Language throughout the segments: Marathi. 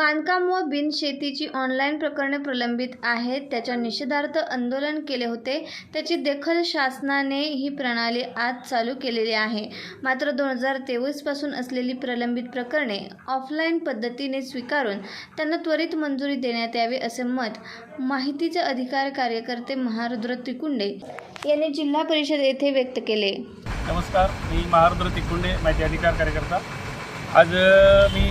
बांधकाम व बिनशेतीची ऑनलाईन प्रकरणे प्रलंबित आहेत. त्याच्या निषेधार्थ आंदोलन केले होते. त्याची दखल शासनाने ही प्रणाली आज चालू केलेली आहे. मात्र दोन हजार तेवीसपासून असलेली प्रलंबित प्रकरणे ऑफलाईन पद्धतीने स्वीकारून त्यांना त्वरित मंजुरी देण्यात यावी असे मत माहितीचे अधिकार कार्यकर्ते महारुद्र त्रिकुंडे यांनी जिल्हा परिषद येथे व्यक्त केले. नमस्कार मी महारुद्र तिकुंडे माहिती अधिकार कार्यकर्ता. आज मी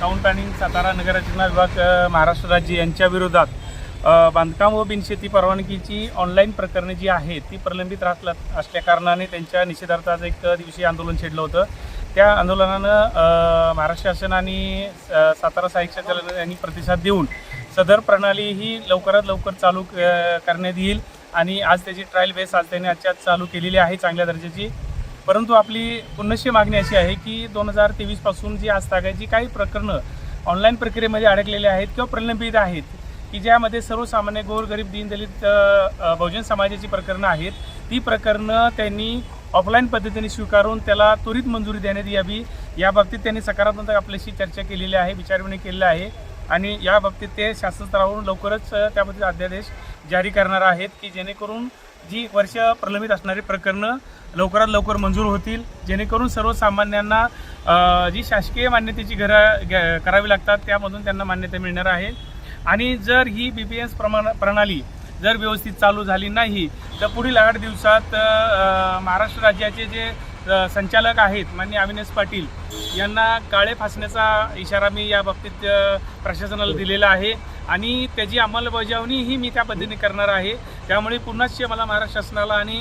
टाउन प्लॅनिंग सातारा नगररचना विभाग महाराष्ट्र राज्य यांच्या विरोधात बांधकाम व बिनशेती परवानगीची ऑनलाईन प्रकरणे जी आहेत ती प्रलंबित राहत असल्याकारणाने त्यांच्या निषेधार्थाचं एक दिवशी आंदोलन छेडलं होतं. त्या आंदोलनानं महाराष्ट्र शासन आणि सातारा सहाय्यक संचालनालय यांनी प्रतिसाद देऊन सदर प्रणाली ही लवकरात लवकर चालू क- करण्यात येईल आणि आज त्याची ट्रायल बेस आज त्यांनी आजच्या चालू केलेली आहे चांगल्या दर्जाची. परंतु आपली पुनश्य मागणी अशी आहे की दोन हजार तेवीसपासून जी आज जी काही प्रकरणं ऑनलाईन प्रक्रियेमध्ये अडकलेले आहेत किंवा प्रलंबित आहेत की ज्यामध्ये सर्वसामान्य गोरगरीब दीनदलित बहुजन समाजाची प्रकरणं आहेत ती प्रकरणं त्यांनी ऑफलाईन पद्धतीने स्वीकारून त्याला त्वरित मंजुरी देण्यात यावी. याबाबतीत त्यांनी सकारात्मक आपल्याशी चर्चा केलेली आहे विचारविणी केलेली आहे आणि याबाबतीत ते शासन स्तरावरून लवकरच त्याबद्दल अध्यादेश जारी करणार आहेत की जेणेकरून जी वर्ष प्रलंबित असणारी प्रकरणं लवकरात लवकर मंजूर होतील. जेणेकरून सर्वसामान्यांना जी शासकीय मान्यतेची घरं करावी लागतात त्यामधून त्यांना मान्यता मिळणार आहे. आणि जर ही बी पी एस प्रमाण प्रणाली जर व्यवस्थित चालू झाली नाही तर पुढील आठ दिवसात महाराष्ट्र राज्याचे जे संचालक आहेत माननीय अविनाश पाटील यांना काळे फासण्याचा इशारा मी या बाबतीत प्रशासनाला दिलेला आहे. आणि त्याची अंमलबजावणी ही मी त्या पद्धतीने करणार आहे. त्यामुळे पुन्हाच मला महाराष्ट्र शासनाला आणि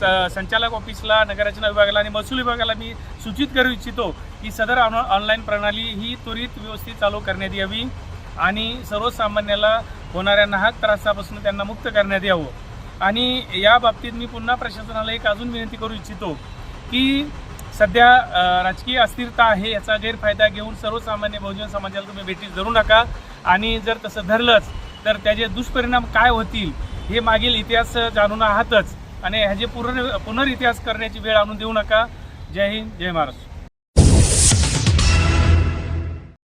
स- संचालक ऑफिसला नगररचना विभागाला आणि महसूल विभागाला मी सूचित करू इच्छितो की सदर ऑन ऑनलाईन प्रणाली ही त्वरित व्यवस्थित चालू करण्यात यावी आणि सर्वसामान्याला होणाऱ्या नाहक त्रासापासून त्यांना मुक्त करण्यात यावं. आणि या बाबतीत मी पुन्हा प्रशासनाला एक अजून विनंती करू इच्छितो की सध्या राजकीय अस्थिरता आहे याचा गैरफायदा घेऊन सर्वसामान्य बहुजन समाजाला तुम्ही भेटी धरू नका. आणि जर तसं धरलंच तर त्याचे दुष्परिणाम काय होतील हे मागील इतिहास जाणून आहातच. आणि ह्याचे पुनर पुनर्इतिहास करण्याची वेळ आणून देऊ नका. जय हिंद जय महाराष्ट्र.